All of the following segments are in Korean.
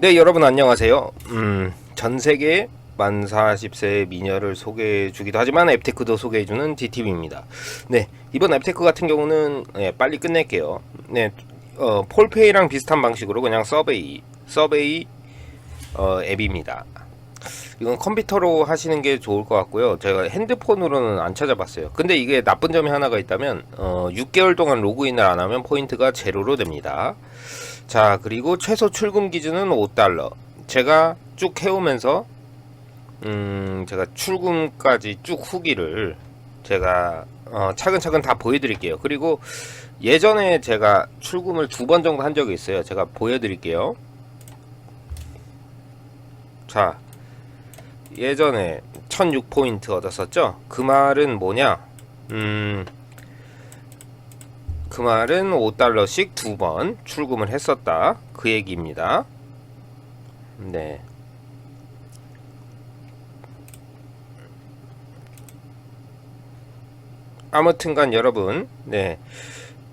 네, 여러분 안녕하세요. 음, 전 세계 만 40세 미녀를 소개해 주기도 하지만 앱테크도 소개해 주는 DTV입니다. 네, 이번 앱테크 같은 경우는 네, 빨리 끝낼게요. 네, 어, 폴페이랑 비슷한 방식으로 그냥 서베이, 서베이 어, 앱입니다. 이건 컴퓨터로 하시는 게 좋을 것 같고요. 제가 핸드폰으로는 안 찾아봤어요. 근데 이게 나쁜 점이 하나가 있다면 어, 6개월 동안 로그인을 안 하면 포인트가 제로로 됩니다. 자, 그리고 최소 출금 기준은 5달러. 제가 쭉 해오면서 음, 제가 출금까지 쭉 후기를 제가 어, 차근차근 다 보여드릴게요. 그리고 예전에 제가 출금을 두 번 정도 한 적이 있어요. 제가 보여드릴게요. 자, 예전에 1006포인트 얻었었죠? 그 말은 뭐냐? 음, 그 말은 5달러씩 두 번 출금을 했었다. 그 얘기입니다. 네. 아무튼간 여러분, 네.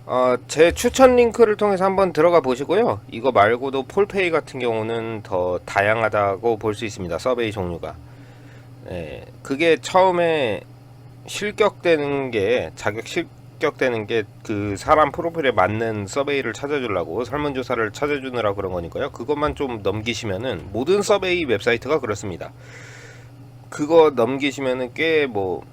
어, 제 추천 링크를 통해서 한번 들어가 보시고요. 이거 말고도 폴페이 같은 경우는 더 다양하다고 볼 수 있습니다. 서베이 종류가. 네, 그게 처음에 실격되는 게 자격 실 격되는 게 그 사람 프로필에 맞는 서베이를 찾아주려고 설문조사를 찾아주느라 그런 거니까요. 그것만 좀 넘기시면은 모든 서베이 웹사이트가 그렇습니다. 그거 넘기시면은 꽤뭐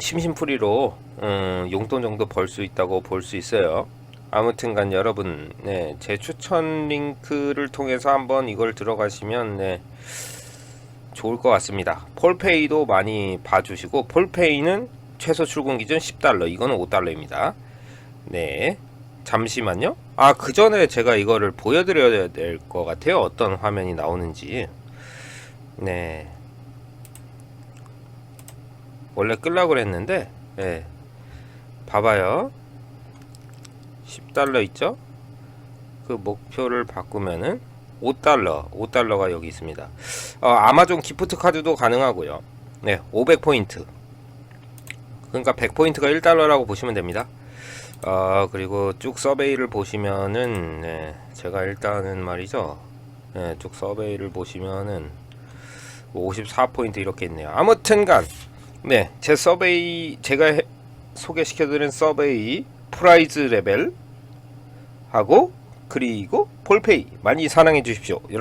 심심풀이로 음, 용돈 정도 벌 수 있다고 볼 수 있어요. 아무튼간 여러분, 네, 제 추천 링크를 통해서 한번 이걸 들어가시면 네, 좋을 것 같습니다. 폴페이도 많이 봐주시고 폴페이는 최소 출금 기준 10달러, 이거는 5달러입니다. 네, 잠시만요. 아, 그 전에 제가 이거를 보여드려야 될 것 같아요. 어떤 화면이 나오는지. 네. 원래 끌라고 그랬는데, 네. 봐봐요. 10달러 있죠? 그 목표를 바꾸면은 5달러, 5달러가 여기 있습니다. 어, 아마존 기프트 카드도 가능하고요. 네, 500포인트. 그러니까 100포인트가 1달러라고 보시면 됩니다. 어, 그리고 쭉 서베이를 보시면은, 네, 제가 일단은 말이죠. 네, 쭉 서베이를 보시면은, 54포인트 이렇게 있네요. 아무튼간, 네, 제 서베이, 제가 해- 소개시켜드린 서베이 프라이즈 레벨 하고 그리고 폴페이 많이 사랑해 주십시오.